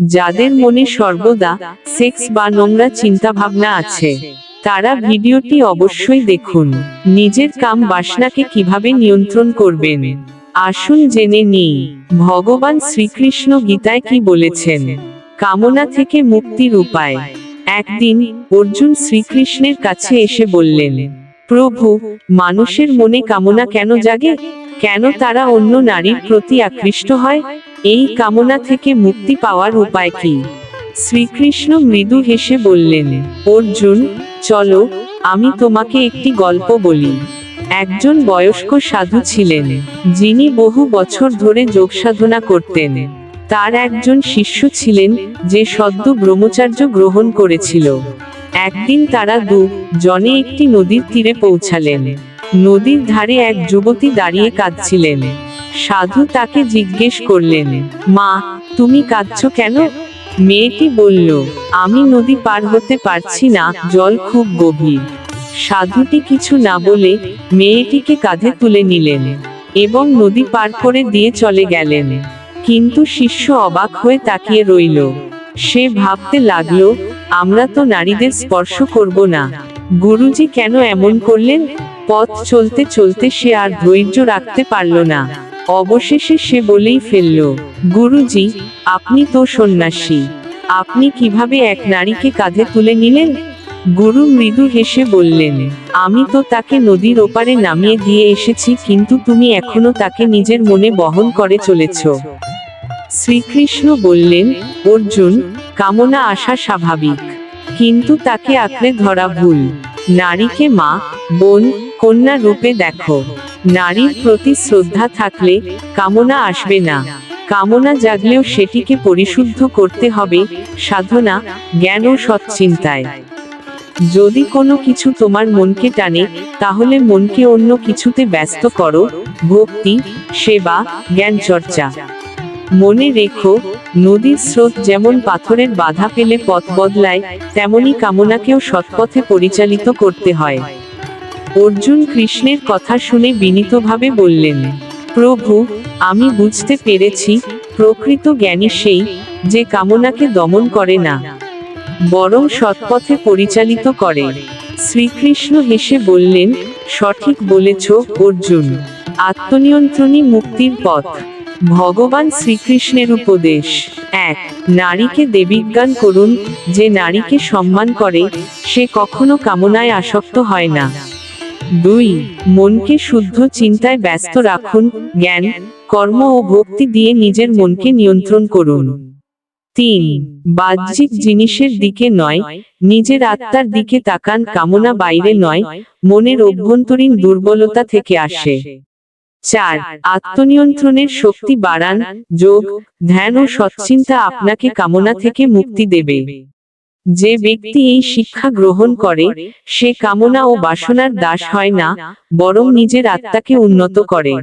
যাদের মনে সর্বদা সেক্স বা নোংরা চিন্তাভাবনা আছে, তারা ভিডিওটি অবশ্যই দেখুন। নিজের কাম বাসনাকে কীভাবে নিয়ন্ত্রণ করবেন? আসুন জেনে নিই, ভগবান শ্রীকৃষ্ণ গীতায় কি বলেছেন? কামনা থেকে মুক্তির উপায়। একদিন অর্জুন শ্রীকৃষ্ণের কাছে এসে বললেন, প্রভু, মানুষের মনে কামনা কেন জাগে? কেন তারা অন্য নারীর প্রতি আকৃষ্ট হয়? এই কামনা থেকে মুক্তি পাওয়ার উপায় কি? শ্রীকৃষ্ণ মৃদু হেসে বললেন, অর্জুন, চলো, আমি তোমাকে একটি গল্প বলি। একজন বয়স্ক সাধু ছিলেন, যিনি বহু বছর ধরে যোগসাধনা করতেন। তার একজন শিষ্য ছিলেন, যে সদ্য ব্রহ্মচার্য গ্রহণ করেছিল। একদিন তারা দু, জনে একটি নদীর তীরে পৌঁছালেন। নদীর ধারে এক যুবতী দাঁড়িয়ে কাঁদছিলেন। সাধু তাকে জিজ্ঞেস করলেন, মা, তুমি কাঁদছ কেন? মেয়েটি বলল, আমি নদী পার হতে পারছি না, জল খুব গভীর। সাধুটি কিছু না বলে মেয়েটিকে কাঁধে তুলে নিলেন এবং নদী পার করে দিয়ে চলে গেলেন। কিন্তু শিষ্য অবাক হয়ে তাকিয়ে রইল। সে ভাবতে লাগল, আমরা তো নারীদের স্পর্শ করব না। গুরুজি কেন এমন করলেন? পথ চলতে চলতে সে আর ধৈর্য রাখতে পারল না। অবশেষে সে বলেই ফেলল, গুরুজি, আপনি তো সন্ন্যাসী। আপনি কীভাবে এক নারীকে কাঁধে তুলে নিলেন? গুরু মৃদু হেসে বললেন, আমি তো তাকে নদীর ওপারে নামিয়ে দিয়ে এসেছি, কিন্তু তুমি এখনও তাকে নিজের মনে বহন করে চলেছ। শ্রীকৃষ্ণ বললেন, অর্জুন, কামনা আসা স্বাভাবিক। কিন্তু তাকে আঁকড়ে ধরা ভুল। নারীকে মা, বোন, কন্যা রূপে দেখো। নারীর প্রতি শ্রদ্ধা থাকলে কামনা আসবে না। কামনা জাগলেও সেটিকে পরিশুদ্ধ করতে হবে, সাধনা, জ্ঞান ও সৎচিন্তায়। যদি কোনো কিছু তোমার মনকে টানে, তাহলে মনকে অন্য কিছুতে ব্যস্ত করো, ভক্তি, সেবা, জ্ঞান চর্চা। মনে রেখো, নদীর স্রোত যেমন পাথরের বাধা পেলে পথ বদলায়, তেমনি কামনাকেও সৎপথে পরিচালিত করতে হয়। অর্জুন কৃষ্ণের কথা শুনে বিনীতভাবে বললেন, প্রভু, আমি বুঝতে পেরেছি, প্রকৃত জ্ঞানী সেই, যে কামনাকে দমন করে না, বরং সৎপথে পরিচালিত করে। শ্রীকৃষ্ণ হেসে বললেন, সঠিক বলেছ, অর্জুন। আত্মনিয়ন্ত্রণই মুক্তির পথ। ভগবান শ্রীকৃষ্ণের উপদেশ। এক, নারীকে দেবিজ্ঞান করুন, যে নারীকে সম্মান করে, সে কখনো কামনায় আসক্ত হয় না। দুই, মনকে শুদ্ধ চিন্তায় ব্যস্ত রাখুন, জ্ঞান, কর্ম ও ভক্তি দিয়ে নিজের মনকে নিয়ন্ত্রণ করুন। তিন, বাহ্যিক জিনিসের দিকে নয়, নিজের আত্মার দিকে তাকান, কামনা বাইরে নয়, মনের অভ্যন্তরীণ দুর্বলতা থেকে আসে। চার, আত্মনিয়ন্ত্রণের শক্তি বাড়ান, যোগ, ধ্যান ও সচ্চিন্তা আপনাকে কামনা থেকে মুক্তি দেবে। যে ব্যক্তি এই শিক্ষা গ্রহণ করে, সে কামনা ও বাসনার দাস হয় না, বরং নিজের আত্মাকে উন্নত করে।